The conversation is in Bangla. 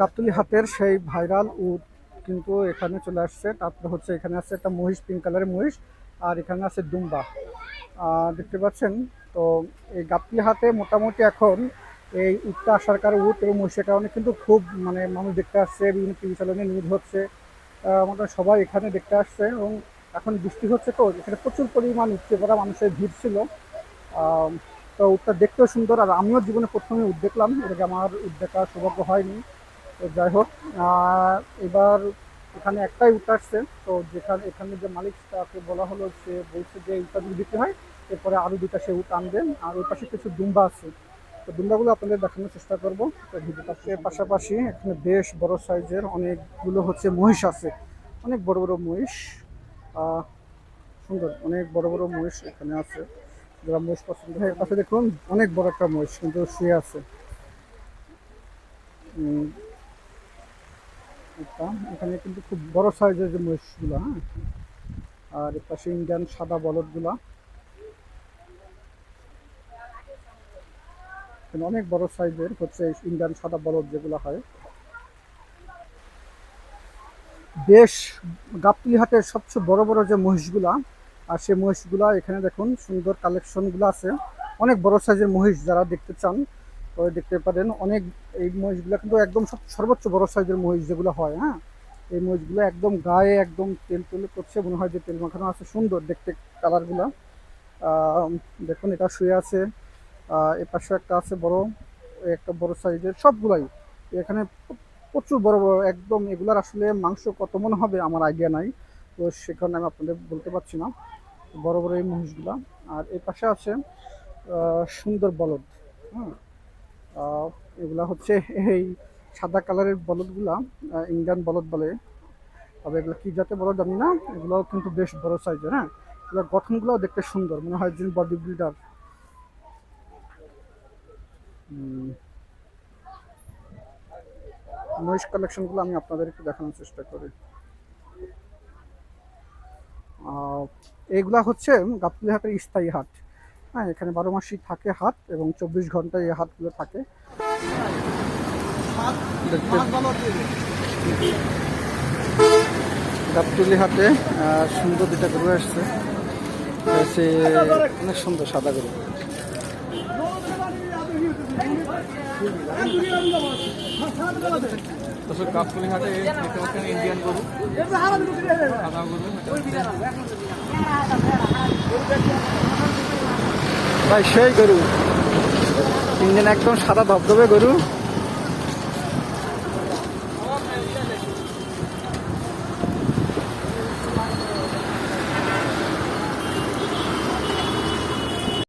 গাবতলী হাটের সেই ভাইরাল উট কিন্তু এখানে চলে আসছে। তারপরে হচ্ছে এখানে আছে একটা মহিষ পিঙ্ক কালারের মহিষ, আর এখানে আছে দুম্বা। দেখতে পাচ্ছেন? তো এই গাবতলী হাটে মোটামুটি এখন এই উটটা আসার কারণে উট এবং মহিষের কারণে কিন্তু খুব মানে মানুষ দেখতে আসছে, বিভিন্ন টিভি চ্যানেলে নিউজ হচ্ছে। মোটামুটি সবাই এখানে দেখতে আসছে এবং এখন বৃষ্টি হচ্ছে তো, এখানে প্রচুর পরিমাণ উপচে পড়া মানুষের ভিড় ছিল। তো উটটা দেখতেও সুন্দর, আর আমিও জীবনে প্রথমে উট দেখলাম, এটাকে আমার উট দেখার সৌভাগ্য হয়নি। তো যাই হোক এবার এখানে একটাই উট আসছে, তো যেখানে, এখানে যে মালিক তাকে বলা হলো সে বলছে যে উটটা যদি বিক্রি হয়, এরপরে আরও দুটা সে উট আনবেন আর ওই পাশে কিছু দুম্বা আছে। তো দুম্বাগুলো আপনাদের দেখানোর চেষ্টা করব। তো ভিডিওটা এর পাশাপাশি এখানে বেশ বড় সাইজের অনেকগুলো হচ্ছে মহিষ আছে, অনেক বড় বড় মহিষ সুন্দর, অনেক বড় বড় মহিষ এখানে আছে। যারা মহিষ পছন্দ। হয় পাশে দেখুন, অনেক বড় একটা মহিষ, কিন্তু শুয়ে আছে। এখানে কিন্তু খুব বড় সাইজের যে মহিষগুলো হ্যাঁ? আর পাশে ইন্ডিয়ান সাদা বলদগুলা। অনেক বড় সাইজের হচ্ছে ইন্ডিয়ান সাদা বলদ যেগুলো হয়। বেশ গাবতলি হাটের সবচেয়ে বড় বড় যে মহিষগুলা আর সেই মহিষগুলা এখানে দেখুন, সুন্দর কালেকশনগুলো আছে। অনেক বড় সাইজের মহিষ যারা দেখতে চান তো দেখতে পারেন। অনেক এই মহিষগুলো কিন্তু একদম সব সর্বোচ্চ বড় সাইজের মহিষ যেগুলো হয় হ্যাঁ? এই মহিষগুলো একদম গায়ে একদম তেল তেল করছে, মনে হয় যে তেল মাখানো আছে। সুন্দর দেখতে কালারগুলো দেখুন, এটা শুয়ে আছে। এ পাশে একটা আছে বড় একটা বড় সাইজের সবগুলাই এখানে প্রচুর বড় বড়, একদম এগুলার আসলে মাংস কত মনে হবে? আমার আইডিয়া নাই। তো সেখানে আমি আপনাদের বলতে পারছি না। বড় বড় এই মহিষগুলা। আর এই পাশে আছে সুন্দর বলদ। হ্যাঁ এগুলা হচ্ছে এই সাদা কালারের বলদগুলা ইন্ডিয়ান বলদ বলে। তবে এগুলো কি জাতের বলদ জানি না। এগুলো কিন্তু বেশ বড় সাইজের হ্যাঁ? এগুলোর গঠনগুলোও দেখতে সুন্দর। মনে হয় যে বডি বিল্ডার মহিষ কালেকশনগুলো আমি আপনাদেরকে দেখানোর চেষ্টা করি। এগুলা হচ্ছে গাবতলি হাটের স্থায়ী হাট। হ্যাঁ এখানে বারো মাসই থাকে হাট এবং চব্বিশ ঘন্টায় এই হাটগুলো থাকে। গাবতলি হাটে সুন্দর দুটা গরু আসছে। সে অনেক সুন্দর সাদা গরু। কাপকুলি হাটে দেখতে পাচ্ছেন ইন্ডিয়ান গরু সাদা গরু ভাই, সেই গরু। ইঞ্জিন একদম সাদা ধবধবে গরু।